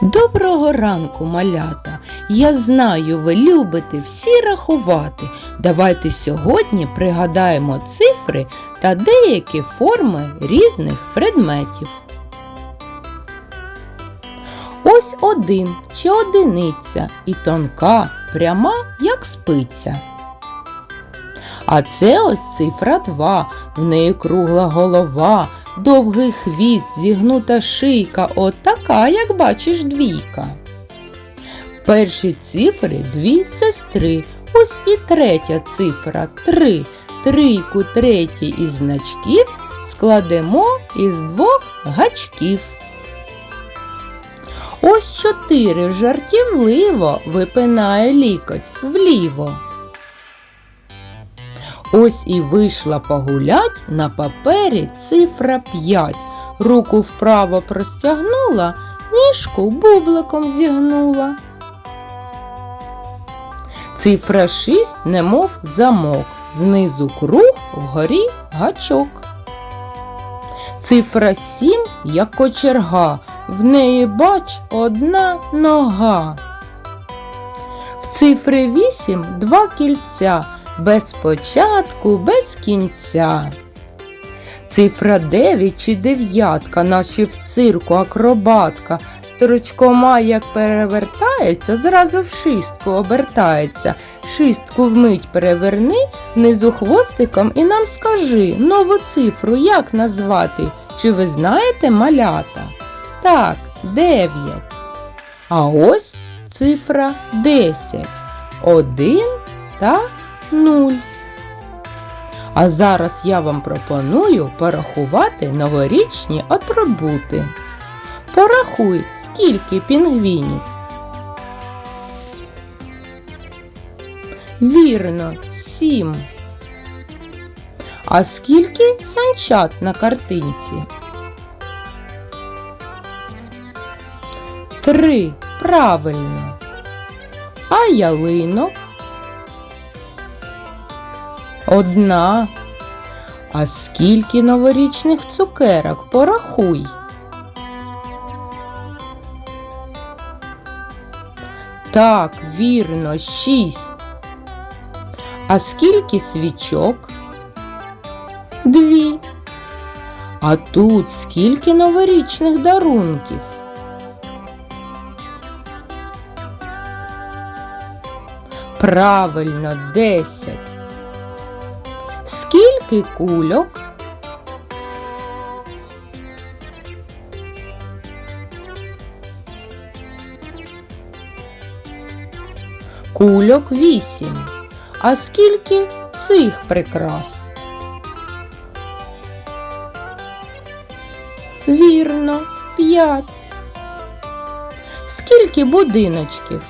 Доброго ранку, малята! Я знаю, ви любите всі рахувати. Давайте сьогодні пригадаємо цифри та деякі форми різних предметів. Ось один чи одиниця і тонка, пряма, як спиця. А це ось цифра 2, в неї кругла голова, довгий хвіст, зігнута шийка, от як бачиш, двійка. Перші цифри дві сестри. Ось і третя цифра три. Трійку третій із значків складемо із двох гачків. Ось чотири жартівливо випинає лікоть вліво. Ось і вийшла погулять на папері цифра 5. Руку вправо простягнула, ніжку бубликом зігнула. Цифра 6, немов замок, знизу круг, вгорі гачок. Цифра 7, як кочерга, в неї бач одна нога. В цифри 8 два кільця, без початку, без кінця. Цифра 9 чи дев'ятка, наче в цирку акробатка. Строчкома, як перевертається, зразу в шістку обертається. Шістку вмить переверни, внизу хвостиком і нам скажи нову цифру як назвати? Чи ви знаєте малята? Так, 9. А ось цифра 10. 1 та 0. А зараз я вам пропоную порахувати новорічні атрибути. Порахуй, скільки пінгвінів. Вірно, сім. А скільки санчат на картинці? Три. Правильно. А ялинок? Одна. А скільки новорічних цукерок? Порахуй. Так, вірно, шість. А скільки свічок? Дві. А тут скільки новорічних дарунків? Правильно, десять. Скільки кульок? Кульок вісім. А скільки цих прикрас? Вірно, п'ять. Скільки будиночків?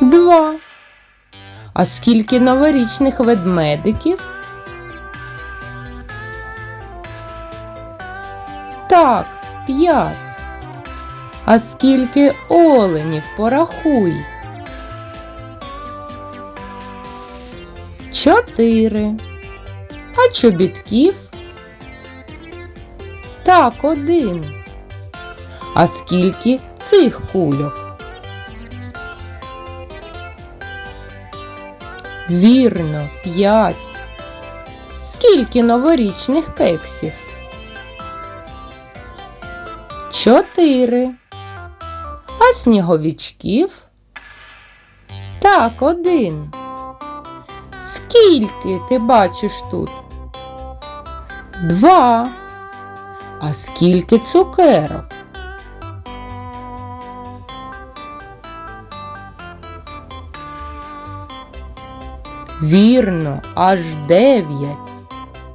Два. А скільки новорічних ведмедиків? Так, п'ять. А скільки оленів порахуй? Чотири. А чобітків? Так, один. А скільки цих кульок? Вірно, п'ять. Скільки новорічних кексів? Чотири. А сніговичків? Так, один. Скільки ти бачиш тут? Два. А скільки цукерок? Вірно, аж дев'ять.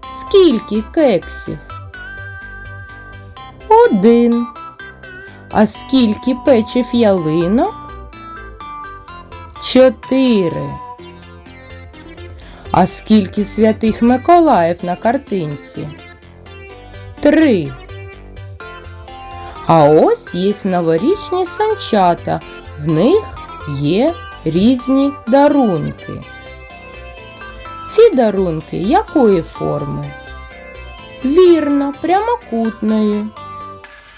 Скільки кексів? Один. А скільки печив ялинок? Чотири. А скільки святих Миколаїв на картинці? Три. А ось є новорічні санчата. В них є різні дарунки. Ці дарунки якої форми? Вірно, прямокутної.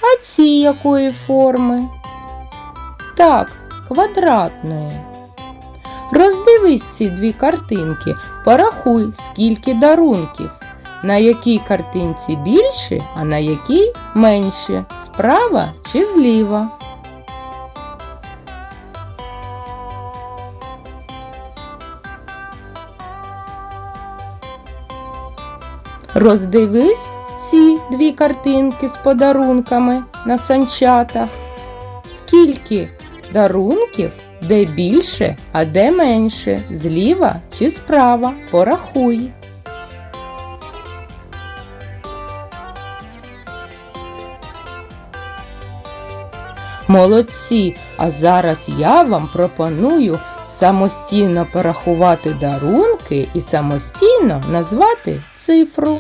А ці якої форми? Так, квадратної. Роздивись ці дві картинки, порахуй, скільки дарунків. На якій картинці більше, а на якій менше, справа чи зліва. Роздивись ці дві картинки з подарунками на санчатах. Скільки дарунків, де більше, а де менше, зліва чи справа, порахуй. Молодці! А зараз я вам пропоную самостійно порахувати дарунки і самостійно назвати цифру.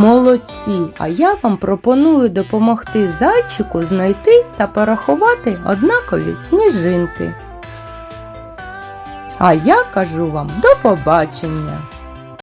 Молодці! А я вам пропоную допомогти зайчику знайти та порахувати однакові сніжинки. А я кажу вам до побачення!